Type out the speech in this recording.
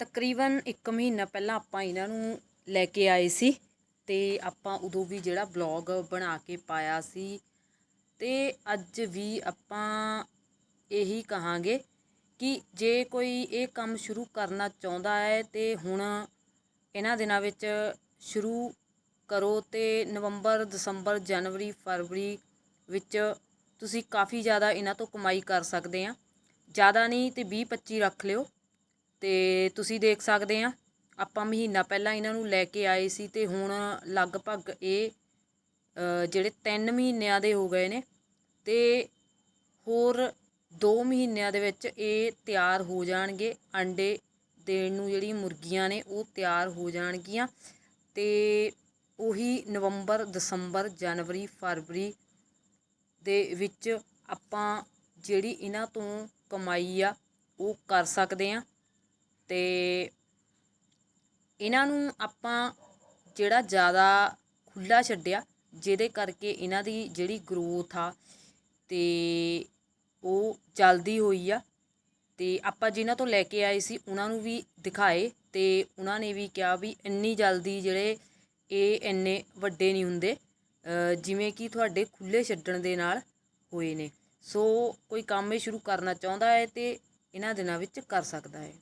ਤਕਰੀਬਨ 1 ਮਹੀਨਾ ਪਹਿਲਾਂ ਆਪਾਂ ਇਹਨਾਂ ਨੂੰ ਲੈ ਕੇ ਆਏ ਸੀ ਤੇ ਆਪਾਂ ਉਦੋਂ ਵੀ ਜਿਹੜਾ ਬਲੌਗ ਬਣਾ ਕੇ ਪਾਇਆ ਸੀ ਤੇ ਅੱਜ ਵੀ ਆਪਾਂ ਇਹੀ ਕਹਾਂਗੇ ਕਿ ਜੇ ਕੋਈ ਇਹ ਕੰਮ ਸ਼ੁਰੂ ਕਰਨਾ ਚਾਹੁੰਦਾ ਹੈ ਤੇ ਹੁਣ ਇਹਨਾਂ ਦਿਨਾਂ ਵਿੱਚ ਸ਼ੁਰੂ ਕਰੋ ਤੇ ਨਵੰਬਰ, ਦਸੰਬਰ, ਜਨਵਰੀ, ਫਰਵਰੀ ਵਿੱਚ ਤੁਸੀਂ ਕਾਫੀ ਜ਼ਿਆਦਾ ਇਹਨਾਂ ਤੋਂ ਕਮਾਈ ਕਰ ਸਕਦੇ ਆ। ਜ਼ਿਆਦਾ ਨਹੀਂ ਤੇ 20 25 ਰੱਖ ਲਿਓ। ਤੇ ਤੁਸੀਂ ਦੇਖ ਸਕਦੇ ਆ, ਆਪਾਂ ਮਹੀਨਾ ਪਹਿਲਾਂ ਇਹਨਾਂ ਨੂੰ ਲੈ ਕੇ ਆਏ ਸੀ ਤੇ ਹੁਣ ਲਗਭਗ ਇਹ ਜਿਹੜੇ 3 ਮਹੀਨਿਆਂ ਦੇ ਹੋ ਗਏ ਨੇ ਤੇ ਹੋਰ 2 ਮਹੀਨਿਆਂ ਦੇ ਵਿੱਚ ਇਹ ਤਿਆਰ ਹੋ ਜਾਣਗੇ, ਅੰਡੇ ਦੇਣ ਨੂੰ ਜਿਹੜੀ ਮੁਰਗੀਆਂ ਨੇ ਉਹ ਤਿਆਰ ਹੋ ਜਾਣਗੀਆਂ ਤੇ ਉਹੀ ਨਵੰਬਰ, ਦਸੰਬਰ, ਜਨਵਰੀ, ਫਰਵਰੀ ਦੇ ਵਿੱਚ ਆਪਾਂ ਜਿਹੜੀ ਇਹਨਾਂ ਤੋਂ ਕਮਾਈ ਆ ਉਹ ਕਰ ਸਕਦੇ ਆ। ਅਤੇ ਇਹਨਾਂ ਨੂੰ ਆਪਾਂ ਜਿਹੜਾ ਜ਼ਿਆਦਾ ਖੁੱਲ੍ਹਾ ਛੱਡਿਆ, ਜਿਹਦੇ ਕਰਕੇ ਇਹਨਾਂ ਦੀ ਜਿਹੜੀ ਗਰੋਥ ਆ ਅਤੇ ਉਹ ਜਲਦੀ ਹੋਈ ਆ ਅਤੇ ਆਪਾਂ ਜਿਨ੍ਹਾਂ ਤੋਂ ਲੈ ਕੇ ਆਏ ਸੀ, ਉਹਨਾਂ ਨੂੰ ਵੀ ਦਿਖਾਏ ਅਤੇ ਉਹਨਾਂ ਨੇ ਵੀ ਕਿਹਾ ਵੀ ਇੰਨੀ ਜਲਦੀ ਜਿਹੜੇ ਇਹ ਇੰਨੇ ਵੱਡੇ ਨਹੀਂ ਹੁੰਦੇ ਜਿਵੇਂ ਕਿ ਤੁਹਾਡੇ ਖੁੱਲੇ ਛੱਡਣ ਦੇ ਨਾਲ ਹੋਏ ਨੇ। ਸੋ ਕੋਈ ਕੰਮ ਇਹ ਸ਼ੁਰੂ ਕਰਨਾ ਚਾਹੁੰਦਾ ਹੈ ਤੇ ਇਹਨਾਂ ਦਿਨਾਂ ਵਿੱਚ ਕਰ ਸਕਦਾ ਹੈ।